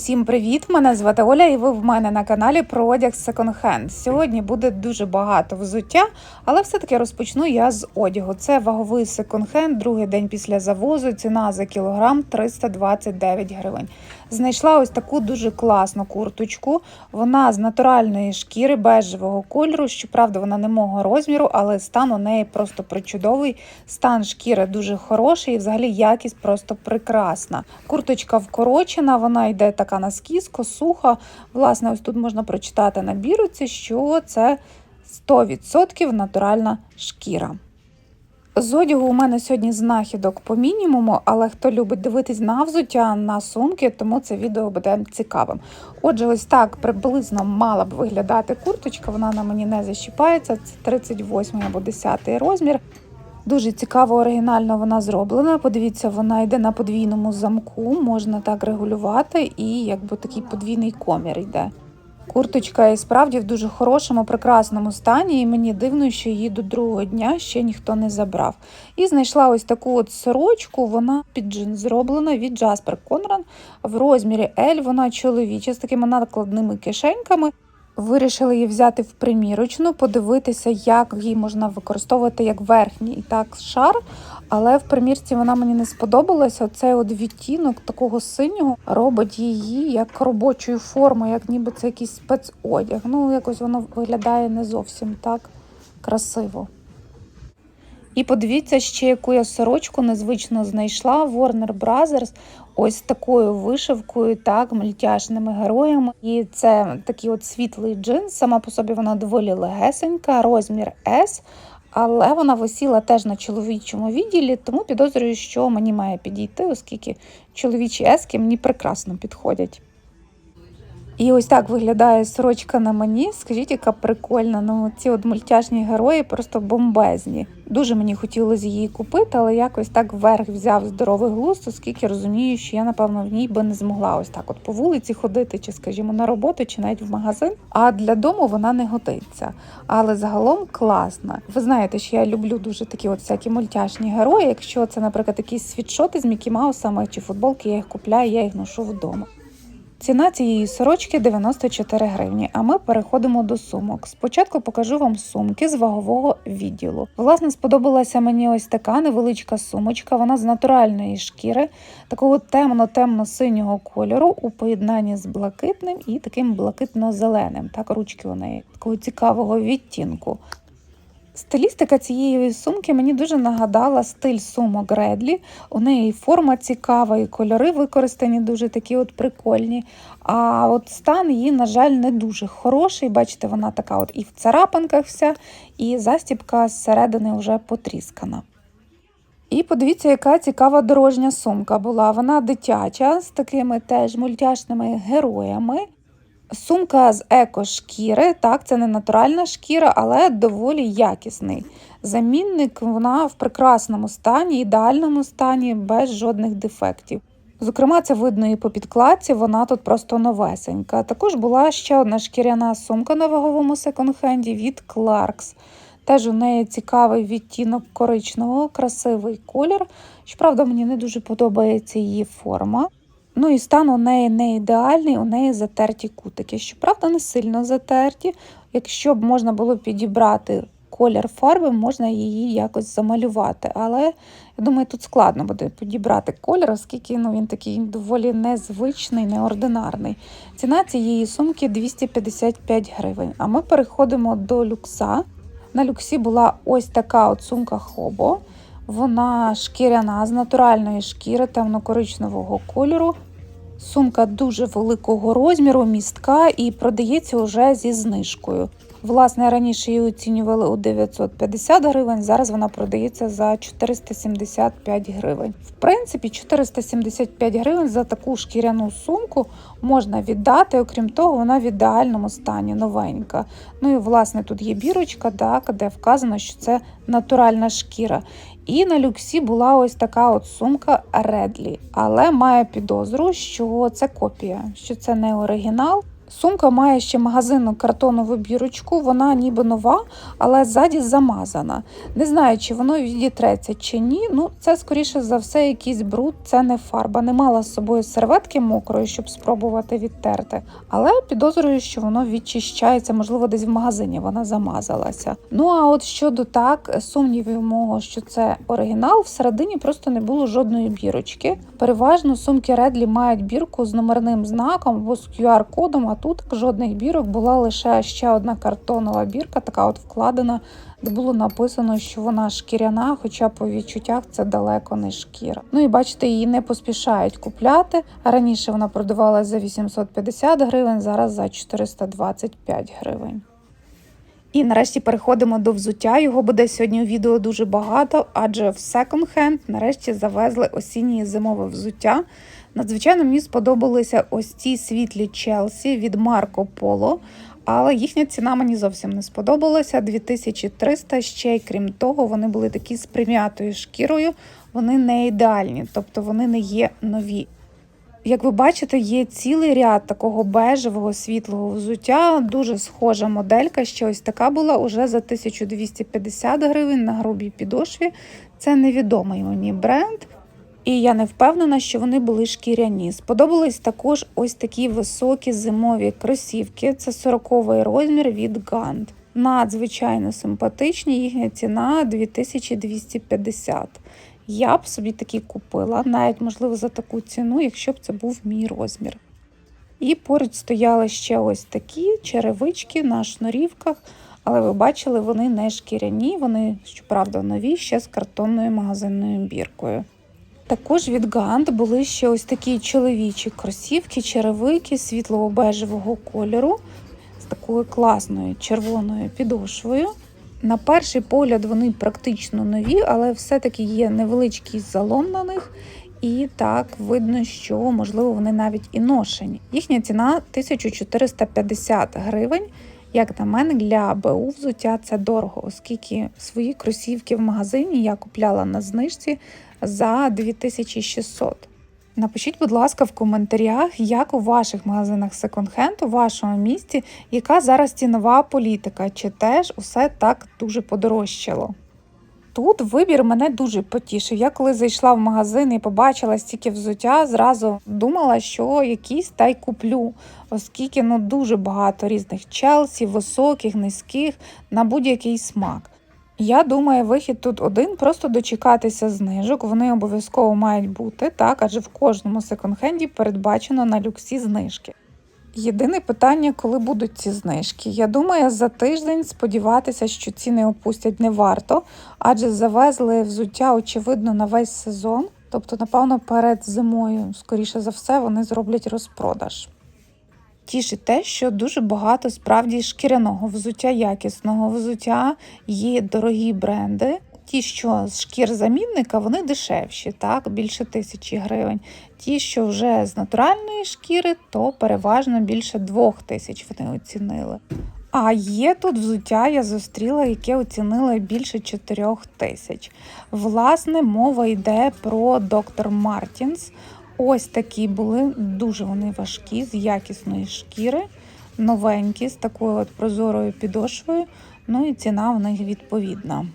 Усім привіт! Мене звати Оля, і ви в мене на каналі про одяг Hand. Сьогодні буде дуже багато взуття, але все-таки розпочну я з одягу. Це ваговий Hand, другий день після завозу. Ціна за кілограм 329 гривень. Знайшла ось таку дуже класну курточку. Вона з натуральної шкіри бежевого кольору. Щоправда, вона не мого розміру, але стан у неї просто причудовий. Стан шкіри дуже хороший і взагалі якість просто прекрасна. Курточка вкорочена, вона йде така наскізко, суха. Власне, ось тут можна прочитати на біруці, що це 100% натуральна шкіра. З одягу у мене сьогодні знахідок по мінімуму, але хто любить дивитись на взуття, на сумки, тому це відео буде цікавим. Отже, ось так приблизно мала б виглядати курточка, вона на мені не защіпається, це 38 або 10 розмір. Дуже цікаво, оригінально вона зроблена. Подивіться, вона йде на подвійному замку, можна так регулювати, і якби такий подвійний комір йде. Курточка і справді в дуже хорошому, прекрасному стані, і мені дивно, що її до другого дня ще ніхто не забрав. І знайшла ось таку от сорочку, вона під джин зроблена від Jasper Conran в розмірі L, вона чоловіча з такими накладними кишеньками. Вирішили її взяти в примірочну, подивитися, як її можна використовувати як верхній так шар. Але в примірці вона мені не сподобалася. Оцей от відтінок такого синього робить її як робочою формою, як ніби це якийсь спецодяг. Ну, якось воно виглядає не зовсім так красиво. І подивіться ще, яку я сорочку незвично знайшла Warner Brothers ось такою вишивкою, так, мультяшними героями. І це такий от світлий джинс. Сама по собі вона доволі легесенька, розмір S. Але вона висіла теж на чоловічому відділі, тому підозрюю, що мені має підійти, оскільки чоловічі ески мені прекрасно підходять. І ось так виглядає сорочка на мені. Скажіть, яка прикольна. Ну, ці от мультяшні герої просто бомбезні. Дуже мені хотілося її купити, але якось так вверх взяв здоровий глузд, оскільки розумію, що я, напевно, в ній би не змогла ось так от по вулиці ходити, чи, скажімо, на роботу, чи навіть в магазин. А для дому вона не годиться. Але загалом класна. Ви знаєте, що я люблю дуже такі от всякі мультяшні герої. Якщо це, наприклад, якісь світшоти з Мікі Маусами чи футболки, я їх купляю, я їх ношу вдома. Ціна цієї сорочки 94 гривні. А ми переходимо до сумок. Спочатку покажу вам сумки з вагового відділу. Власне, сподобалася мені ось така невеличка сумочка. Вона з натуральної шкіри, такого темно-темно-синього кольору у поєднанні з блакитним і таким блакитно-зеленим. Так, ручки у неї такого цікавого відтінку. Стилістика цієї сумки мені дуже нагадала стиль сумок Редлі. У неї форма цікава, і кольори використані дуже такі от прикольні. А от стан її, на жаль, не дуже хороший. Бачите, вона така от і в царапинках вся, і застібка зсередини вже потріскана. І подивіться, яка цікава дорожня сумка була. Вона дитяча, з такими теж мультяшними героями. Сумка з еко-шкіри, так, це не натуральна шкіра, але доволі якісний. Замінник вона в прекрасному стані, ідеальному стані, без жодних дефектів. Зокрема, це видно і по підкладці, вона тут просто новесенька. Також була ще одна шкіряна сумка на ваговому секонд-хенді від Clarks. Теж у неї цікавий відтінок коричневого, красивий колір. Щоправда, мені не дуже подобається її форма. Ну і стан у неї не ідеальний, у неї затерті кутики. Щоправда, не сильно затерті. Якщо б можна було підібрати колір фарби, можна її якось замалювати. Але я думаю, тут складно буде підібрати колір, оскільки ну, він такий доволі незвичний, неординарний. Ціна цієї сумки 255 гривень. А ми переходимо до люкса. На люксі була ось така от сумка Хобо. Вона шкіряна з натуральної шкіри темно-коричневого кольору. Сумка дуже великого розміру, містка і продається вже зі знижкою. Власне, раніше її оцінювали у 950 гривень, зараз вона продається за 475 гривень. В принципі, 475 гривень за таку шкіряну сумку можна віддати, окрім того, вона в ідеальному стані, новенька. Ну і власне тут є бірочка, так, де вказано, що це натуральна шкіра. І на люксі була ось така от сумка Редлі, але має підозру, що це копія, що це не оригінал. Сумка має ще магазинну картонову бірочку, вона ніби нова, але ззаді замазана. Не знаю, чи воно відітреться чи ні. Ну, це скоріше за все, якийсь бруд, це не фарба. Не мала з собою серветки мокрої, щоб спробувати відтерти. Але підозрюю, що воно відчищається, можливо, десь в магазині вона замазалася. Ну а от щодо так, сумнівів мого, що це оригінал, всередині просто не було жодної бірочки. Переважно сумки Редлі мають бірку з номерним знаком або з QR-кодом, тут жодних бірок була лише ще одна картонова бірка, така от вкладена, де було написано, що вона шкіряна, хоча по відчуттях це далеко не шкіра. Ну і бачите, її не поспішають купляти. Раніше вона продавалася за 850 гривень, зараз за 425 гривень. І нарешті переходимо до взуття. Його буде сьогодні у відео дуже багато, адже в Hand нарешті завезли осіннє зимове взуття. Надзвичайно мені сподобалися ось ці світлі Челсі від Марко Поло. Але їхня ціна мені зовсім не сподобалася. 2300, ще й крім того, вони були такі з прим'ятою шкірою, вони не ідеальні, тобто вони не є нові. Як ви бачите, є цілий ряд такого бежевого світлого взуття, дуже схожа моделька. Ще ось така була уже за 1250 гривень на грубій підошві. Це невідомий мені бренд. І я не впевнена, що вони були шкіряні. Сподобались також ось такі високі зимові кросівки. Це 40-й розмір від Gant. Надзвичайно симпатичні, їхня ціна 2250. Я б собі такі купила, навіть можливо за таку ціну, якщо б це був мій розмір. І поруч стояли ще ось такі черевички на шнурівках, але ви бачили, вони не шкіряні, вони, щоправда, нові, ще з картонною магазинною біркою. Також від Гант були ще ось такі чоловічі кросівки, черевики світлого бежевого кольору з такою класною червоною підошвою. На перший погляд вони практично нові, але все-таки є невеличкий залом на них, і так видно, що можливо вони навіть і ношені. Їхня ціна 1450 гривень. Як на мене, для БУ взуття це дорого, оскільки свої кросівки в магазині я купляла на знижці за 2600. Напишіть, будь ласка, в коментарях, як у ваших магазинах секонд-хенд у вашому місті, яка зараз цінова політика, чи теж усе так дуже подорожчало. Тут вибір мене дуже потішив. Я коли зайшла в магазин і побачила стільки взуття, зразу думала, що якийсь та й куплю, оскільки ну дуже багато різних челсі, високих, низьких, на будь-який смак. Я думаю, вихід тут один просто дочекатися знижок. Вони обов'язково мають бути, так, адже в кожному секонд-хенді передбачено на люксі знижки. Єдине питання, коли будуть ці знижки. Я думаю, за тиждень сподіватися, що ціни опустять не варто, адже завезли взуття, очевидно, на весь сезон. Тобто, напевно, перед зимою, скоріше за все, вони зроблять розпродаж. Тішить те, що дуже багато справді шкіряного взуття, якісного взуття, є дорогі бренди. Ті, що з шкір замінника, вони дешевші, так, більше тисячі гривень. Ті, що вже з натуральної шкіри, то переважно більше двох тисяч вони оцінили. А є тут взуття, я зустріла, яке оцінили більше 4 тисяч. Власне, мова йде про доктор Мартінс. Ось такі були, дуже вони важкі, з якісної шкіри, новенькі, з такою от прозорою підошвою. Ну і ціна в них відповідна.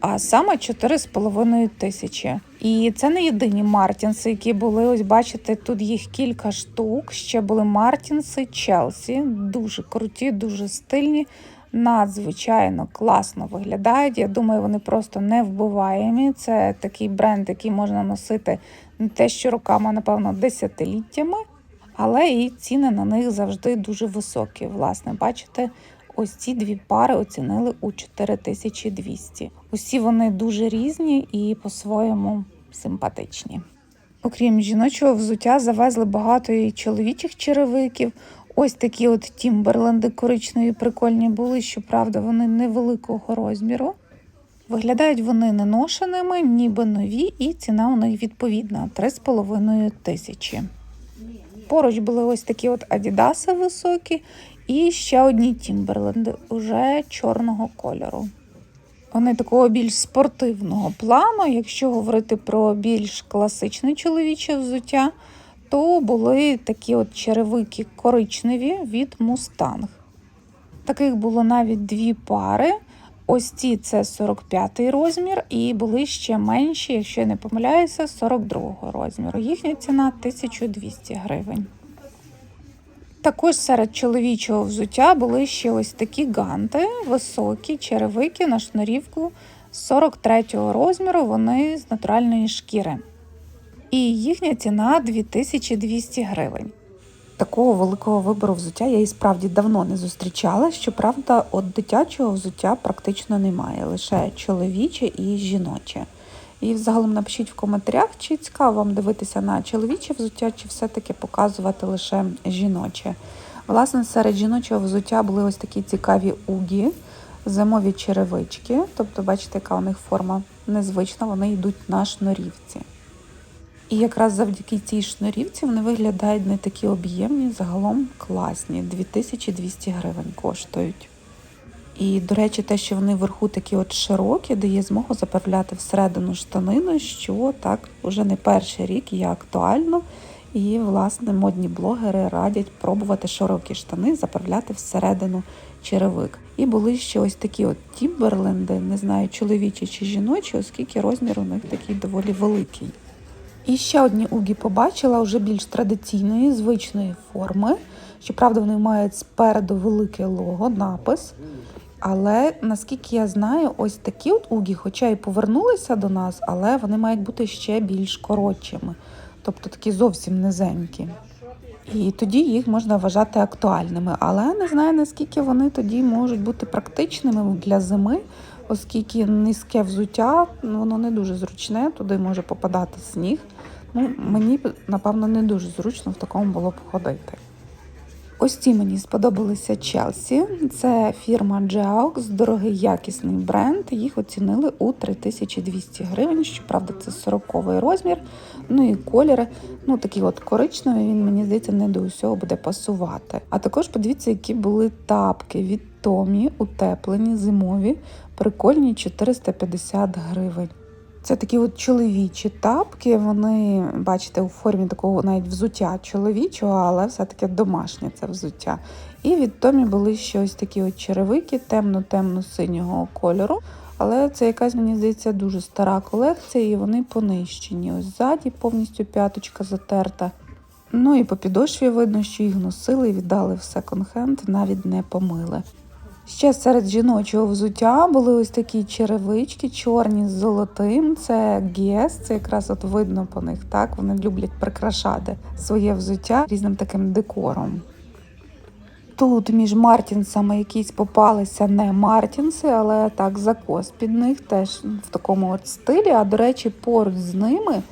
А саме 4,5 тисячі. І це не єдині Мартінси, які були. Ось бачите, тут їх кілька штук. Ще були Мартінси, Челсі, дуже круті, дуже стильні, надзвичайно класно виглядають. Я думаю, вони просто не вбиваємі. Це такий бренд, який можна носити не те, що роками, напевно, десятиліттями. Але і ціни на них завжди дуже високі. Власне, бачите, ось ці дві пари оцінили у 4200. Усі вони дуже різні і по-своєму симпатичні. Окрім жіночого взуття, завезли багато і чоловічих черевиків. Ось такі от тімберленди коричневі прикольні були, щоправда, вони невеликого розміру. Виглядають вони неношеними, ніби нові, і ціна у них відповідна 3,5 тисячі. Поруч були ось такі от адідаси високі, і ще одні тімберленди уже чорного кольору. Вони такого більш спортивного плану. Якщо говорити про більш класичне чоловіче взуття, то були такі от черевики коричневі від Мустанг. Таких було навіть дві пари. Ось ці це 45 розмір, і були ще менші, якщо я не помиляюся, 42 розміру. Їхня ціна 1200 гривень. Також серед чоловічого взуття були ще ось такі ганти, високі черевики на шнурівку 43 розміру. Вони з натуральної шкіри. І їхня ціна 2200 гривень. Такого великого вибору взуття я і справді давно не зустрічала. Щоправда, от дитячого взуття практично немає, лише чоловіче і жіноче. І взагалом напишіть в коментарях, чи цікаво вам дивитися на чоловіче взуття, чи все-таки показувати лише жіноче. Власне, серед жіночого взуття були ось такі цікаві угі, зимові черевички. Тобто, бачите, яка у них форма незвична, вони йдуть на шнурівці. І якраз завдяки цій шнурівці вони виглядають не такі об'ємні, загалом класні. 2200 гривень коштують. І, до речі, те, що вони вверху такі от широкі, дає змогу заправляти всередину штанину, що так уже не перший рік є актуально. І, власне, модні блогери радять пробувати широкі штани, заправляти всередину черевик. І були ще ось такі от тімберленди, не знаю, чоловічі чи жіночі, оскільки розмір у них такий доволі великий. І ще одні угі побачила вже більш традиційної, звичної форми. Щоправда, вони мають спереду велике лого, напис. Але наскільки я знаю, ось такі от угі, хоча і повернулися до нас, але вони мають бути ще більш коротшими, тобто такі зовсім низенькі. І тоді їх можна вважати актуальними. Але не знаю, наскільки вони тоді можуть бути практичними для зими, оскільки низьке взуття воно не дуже зручне, туди може попадати сніг. Ну, Мені напевно, не дуже зручно в такому було б ходити. Ось ці мені сподобалися Челсі. Це фірма Geaux, дорогий якісний бренд. Їх оцінили у 3200 гривень. Щоправда, це 40 розмір. Ну і колір, ну такий от коричневий, він мені здається не до усього буде пасувати. А також подивіться, які були тапки від Томі, утеплені, зимові, прикольні 450 гривень. Це такі от чоловічі тапки. Вони, бачите, у формі такого навіть взуття чоловічого, але все-таки домашнє це взуття. І від Томі були ще ось такі от черевики темно-темно-синього кольору. Але це якась, мені здається, дуже стара колекція, і вони понищені. Ось ззаді повністю п'яточка затерта. Ну і по підошві видно, що їх носили і віддали в секонд-хенд, навіть не помили. Ще серед жіночого взуття були ось такі черевички, чорні з золотим. Це Гес, це якраз от видно по них. Так вони люблять прикрашати своє взуття різним таким декором. Тут між Мартінсами якісь попалися не Мартінси, але так закос під них теж в такому от стилі. А до речі, поруч з ними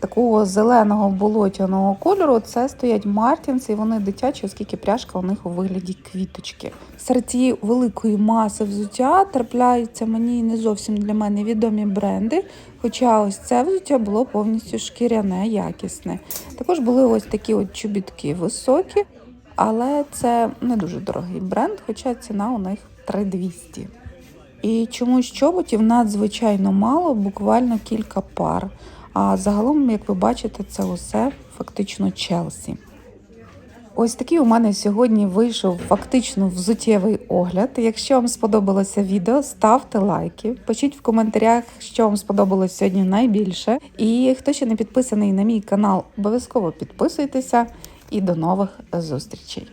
такого зеленого болотяного кольору це стоять Мартінси, і вони дитячі, оскільки пряжка у них у вигляді квіточки. Серед цієї великої маси взуття трапляються мені не зовсім для мене відомі бренди. Хоча ось це взуття було повністю шкіряне, якісне. Також були ось такі от чобітки високі, але це не дуже дорогий бренд, хоча ціна у них 3200. І чомусь чоботів надзвичайно мало, буквально кілька пар. А загалом, як ви бачите, це усе фактично Челсі. Ось такий у мене сьогодні вийшов фактично взуттєвий огляд. Якщо вам сподобалося відео, ставте лайки, пишіть в коментарях, що вам сподобалось сьогодні найбільше. І хто ще не підписаний на мій канал, обов'язково підписуйтеся і до нових зустрічей.